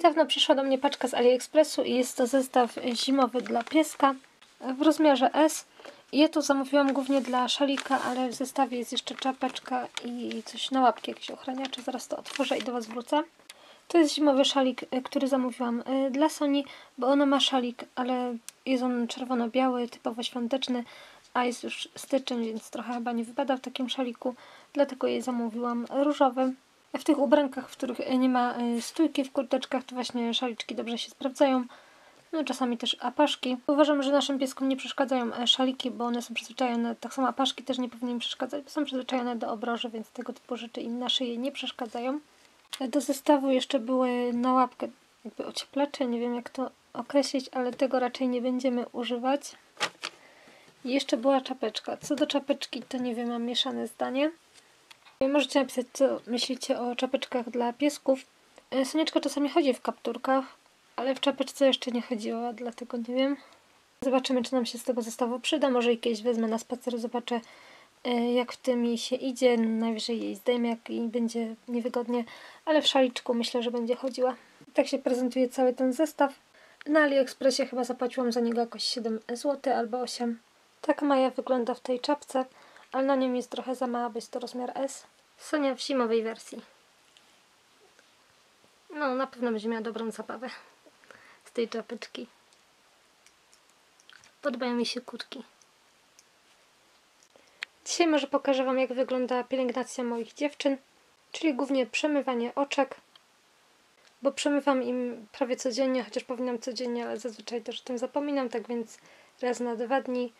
Niedawno przyszła do mnie paczka z AliExpressu i jest to zestaw zimowy dla pieska w rozmiarze S. Ja to zamówiłam głównie dla szalika, ale w zestawie jest jeszcze czapeczka i coś na łapki, jakieś ochraniacze. Zaraz to otworzę i do Was wrócę. To jest zimowy szalik, y, który zamówiłam y, dla Soni, bo ona ma szalik, ale jest on czerwono-biały, typowo świąteczny, a jest już styczeń, więc trochę chyba nie wypada w takim szaliku, dlatego jej zamówiłam różowy. W tych ubrankach, w których nie ma y, stójki w kurteczkach, to właśnie szaliczki dobrze się sprawdzają. No czasami też apaszki. Uważam, że naszym pieskom nie przeszkadzają e, szaliki, bo one są przyzwyczajone, tak samo apaszki też nie powinny im przeszkadzać, bo są przyzwyczajone do obroży, więc tego typu rzeczy im na szyję nie przeszkadzają. E, Do zestawu jeszcze były na łapkę jakby ocieplacze, nie wiem jak to określić, ale tego raczej nie będziemy używać. I jeszcze była czapeczka. Co do czapeczki, to nie wiem, mam mieszane zdanie. Możecie napisać, co myślicie o czapeczkach dla piesków. E, Sonieczka czasami chodzi w kapturkach, ale w czapeczce jeszcze nie chodziła, dlatego nie wiem. Zobaczymy, czy nam się z tego zestawu przyda. Może jej kiedyś wezmę na spacer, zobaczę e, jak w tym jej się idzie. Najwyżej jej zdejmę, jak jej będzie niewygodnie, ale w szaliczku myślę, że będzie chodziła. Tak się prezentuje cały ten zestaw. Na AliExpressie chyba zapłaciłam za niego jakoś 7 zł albo 8. Tak Maja wygląda w tej czapce, ale na nią jest trochę za mała, bo jest to rozmiar S. Sonia w zimowej wersji. No, na pewno będzie miała dobrą zabawę z tej czapeczki. Podobają mi się kurtki. Dzisiaj może pokażę Wam, jak wygląda pielęgnacja moich dziewczyn, czyli głównie przemywanie oczek, bo przemywam im prawie codziennie, chociaż powinnam codziennie, ale zazwyczaj też o tym zapominam, tak więc raz na dwa dni.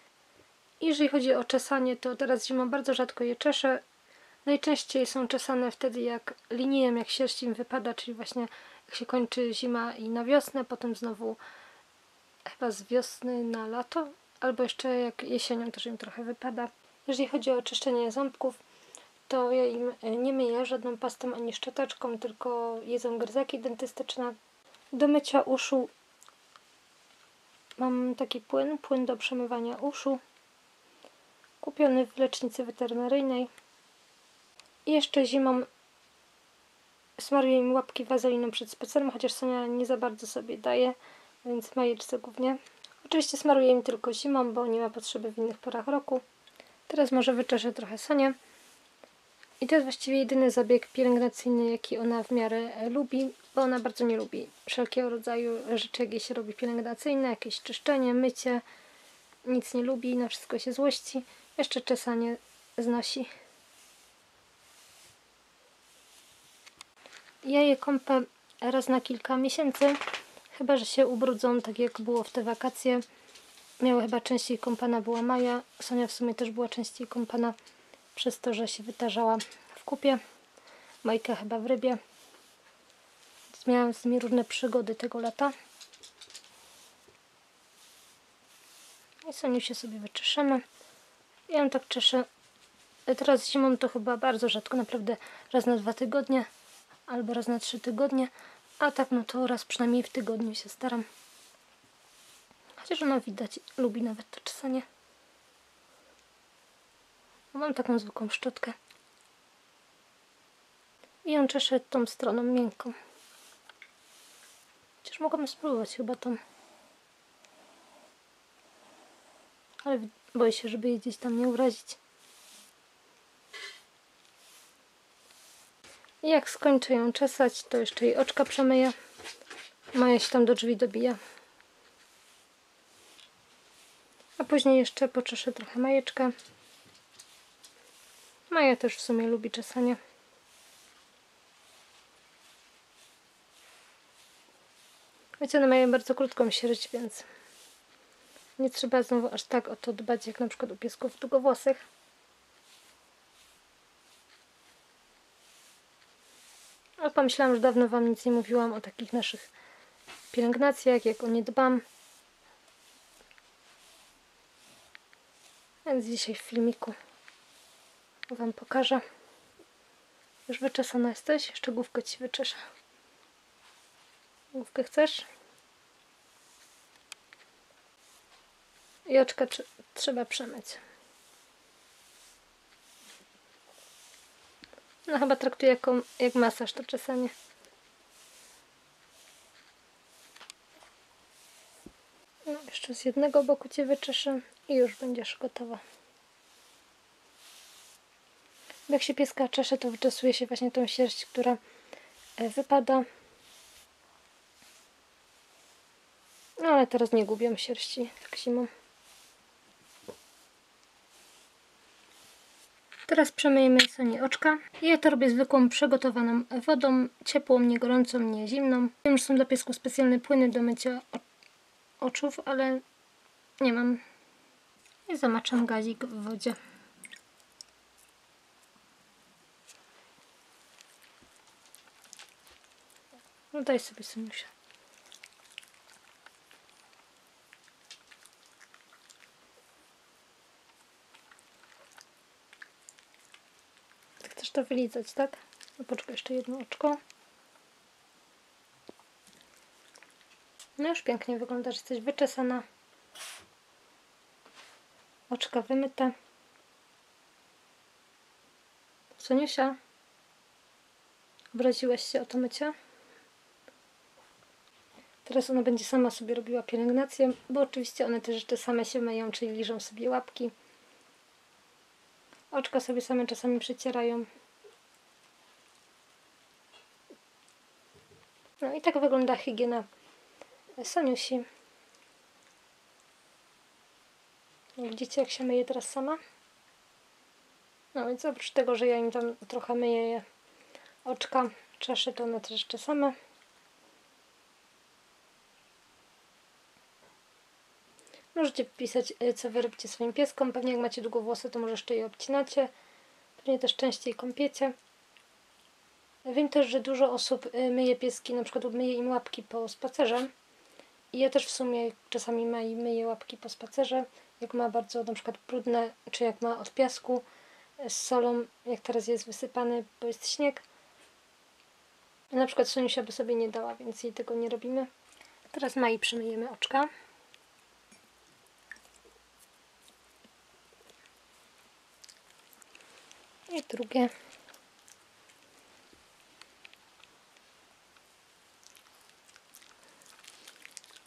Jeżeli chodzi o czesanie, to teraz zimą bardzo rzadko je czeszę. Najczęściej są czesane wtedy, jak linijem, jak sierść im wypada, czyli właśnie jak się kończy zima i na wiosnę, potem znowu chyba z wiosny na lato, albo jeszcze jak jesienią też im trochę wypada. Jeżeli chodzi o czyszczenie ząbków, to ja im nie myję żadną pastą ani szczoteczką, tylko jedzą gryzaki dentystyczne. Do mycia uszu mam taki płyn, płyn do przemywania uszu, kupiony w lecznicy weterynaryjnej. I jeszcze zimą smaruję im łapki wazeliną przed spacerem, chociaż Sonia nie za bardzo sobie daje, więc majeczce głównie. Oczywiście smaruję im tylko zimą, bo nie ma potrzeby w innych porach roku. Teraz może wyczeszę trochę Sonię. I to jest właściwie jedyny zabieg pielęgnacyjny, jaki ona w miarę e, lubi, bo ona bardzo nie lubi wszelkiego rodzaju rzeczy, jakie się robi pielęgnacyjne, jakieś czyszczenie, mycie. Nic nie lubi, na wszystko się złości. Jeszcze czesanie znosi. Ja je kąpę raz na kilka miesięcy, chyba że się ubrudzą, tak jak było w te wakacje. Miała chyba częściej kąpana była Maja. Sonia w sumie też była częściej kąpana przez to, że się wytarzała w kupie. Majka chyba w rybie. Miałam z nimi różne przygody tego lata. I Soniu się sobie wyczeszemy. Ja ją tak czeszę. Teraz zimą to chyba bardzo rzadko, naprawdę raz na dwa tygodnie albo raz na trzy tygodnie, a tak no to raz przynajmniej w tygodniu się staram. Chociaż ona widać, lubi nawet to czesanie. Mam taką zwykłą szczotkę. I ją czeszę tą stroną miękką. Chociaż mogłabym spróbować chyba tą. Ale boję się, żeby jej gdzieś tam nie urazić. I jak skończę ją czesać, to jeszcze jej oczka przemyję. Maja się tam do drzwi dobija. A później jeszcze poczeszę trochę majeczkę. Maja też w sumie lubi czesanie. Wiecie, one mają bardzo krótką sierść, więc nie trzeba znowu aż tak o to dbać, jak na przykład u piesków długowłosych. Ale pomyślałam, że dawno Wam nic nie mówiłam o takich naszych pielęgnacjach, jak o nie dbam. Więc dzisiaj w filmiku Wam pokażę. Już wyczesana jesteś? Jeszcze główkę Ci wyczeszę. Główkę chcesz? I oczka tr trzeba przemyć. No chyba traktuję jako, jak masaż to czesanie. No, jeszcze z jednego boku Cię wyczeszę i już będziesz gotowa. Jak się pieska czesze, to wyczesuje się właśnie tą sierść, która e, wypada. No ale teraz nie gubię sierści jak zimą. Teraz przemyjemy Soni oczka. Ja to robię zwykłą, przygotowaną wodą, ciepłą, nie gorącą, nie zimną. Wiem, że są dla piesków specjalne płyny do mycia oczów, ale nie mam. I zamaczam gazik w wodzie. No daj sobie Soniusia. To wylizać, tak? No poczekaj, jeszcze jedno oczko. No już pięknie wyglądasz, jesteś wyczesana. Oczka wymyte. Soniusia, obraziłaś się o to mycie? Teraz ona będzie sama sobie robiła pielęgnację, bo oczywiście one też jeszcze same się myją, czyli liżą sobie łapki. Oczka sobie same czasami przecierają. No i tak wygląda higiena Soniusi. Widzicie, jak się myje teraz sama? No więc oprócz tego, że ja im tam trochę myję je oczka, czeszę, to one też jeszcze same. Możecie pisać, y, co wy robicie swoim pieskom. Pewnie jak macie długowłosy, to może jeszcze je obcinacie. Pewnie też częściej kąpiecie. Wiem też, że dużo osób y, myje pieski, na przykład myje im łapki po spacerze. I ja też w sumie czasami myję, myję łapki po spacerze, jak ma bardzo na przykład brudne, czy jak ma od piasku y, z solą, jak teraz jest wysypany, bo jest śnieg. Na przykład Soniusia by sobie nie dała, więc jej tego nie robimy. Teraz Mai przymyjemy oczka. I drugie.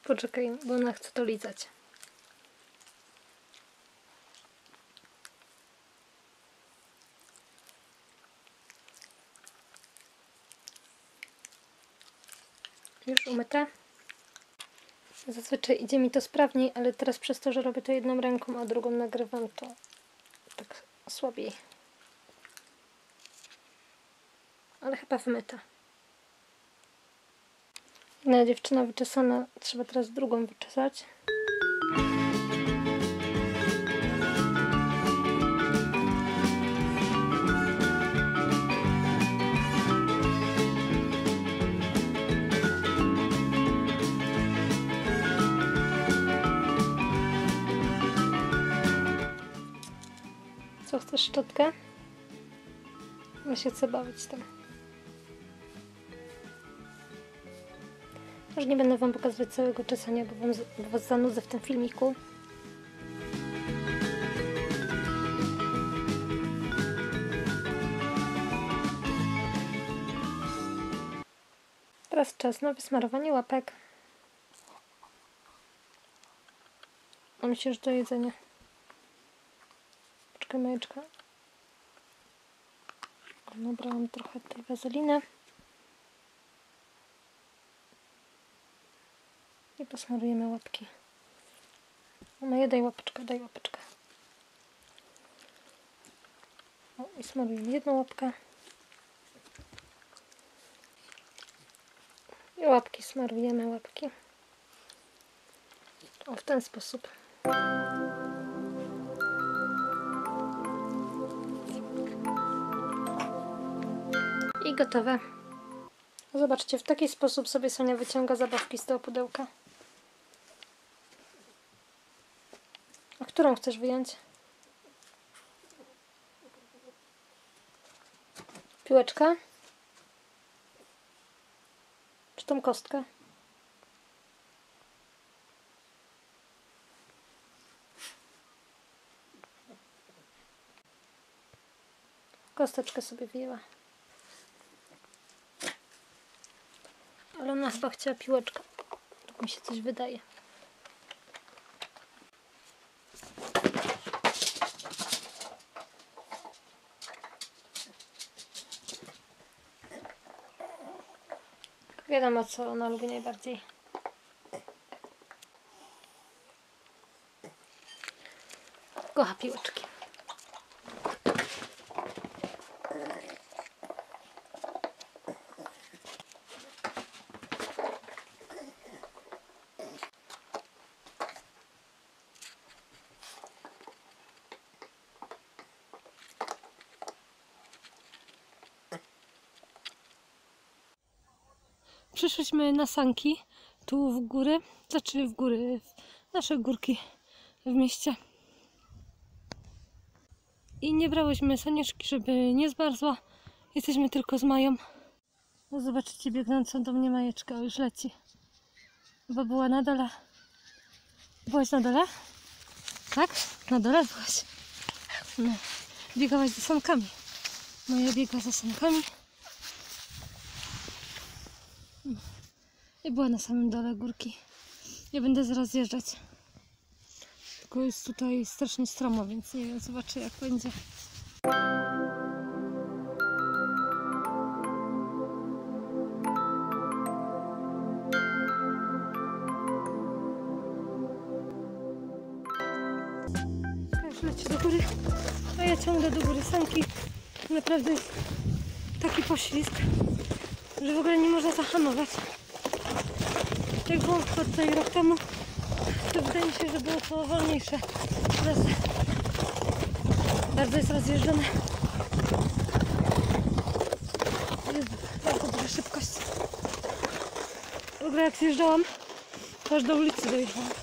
Poczekaj, bo ona chce to lizać. Już umyte. Zazwyczaj idzie mi to sprawniej, ale teraz przez to, że robię to jedną ręką, a drugą nagrywam, to tak słabiej. Ale chyba wymyta. Jedna dziewczyna wyczesana, trzeba teraz drugą wyczesać. Co, chcesz szczotkę? Ja się chcę bawić tym. Już nie będę Wam pokazywać całego czesania, bo, wam, bo Was zanudzę w tym filmiku. Teraz czas na wysmarowanie łapek. A myślę, że to jedzenie. Poczekaj, majeczka. Nabrałam trochę tej wazeliny. I posmarujemy łapki. Maja, daj łapeczkę, daj łapeczkę. O, i smarujemy jedną łapkę. I łapki smarujemy, łapki. O, w ten sposób. I gotowe. Zobaczcie, w taki sposób sobie Sonia wyciąga zabawki z tego pudełka. Którą chcesz wyjąć? Piłeczka? Czy tą kostkę? Kosteczkę sobie wyjęła. Ale ona chyba chciała piłeczkę. Tak mi się coś wydaje. Wiadomo, co ona lubi najbardziej. Kocha piłeczki. Przyszliśmy na sanki, tu w góry, znaczy w góry, w nasze górki w mieście. I nie brałyśmy sanieczki, żeby nie zmarzła. Jesteśmy tylko z Mają. No zobaczycie biegnącą do mnie Majeczka, o, już leci. Chyba była na dole. Byłaś na dole? Tak? Na dole byłaś. No. Biegałaś za sankami. Maja biega za sankami. I była na samym dole górki. Ja będę zaraz zjeżdżać. Tylko jest tutaj strasznie stromo, więc nie wiem, zobaczę jak będzie. Leci do góry, a ja ciągnę do góry sanki. Naprawdę jest taki poślizg, że w ogóle nie można zahamować. Jak było tutaj rok temu, to wydaje mi się, że było to wolniejsze. Teraz bardzo jest rozjeżdżone. Jest bardzo duża szybkość. W ogóle jak zjeżdżałam, to aż do ulicy dojechałam.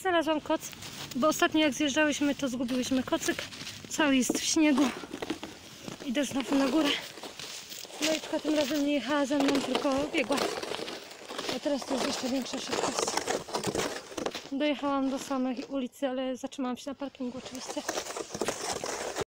Znalazłam koc, bo ostatnio jak zjeżdżałyśmy, to zgubiłyśmy kocyk. Cały jest w śniegu. Idę znowu na górę. Majeczka tym razem nie jechała ze mną, tylko biegła. A teraz to jest jeszcze większa szybkość. Dojechałam do samej ulicy, ale zatrzymałam się na parkingu oczywiście.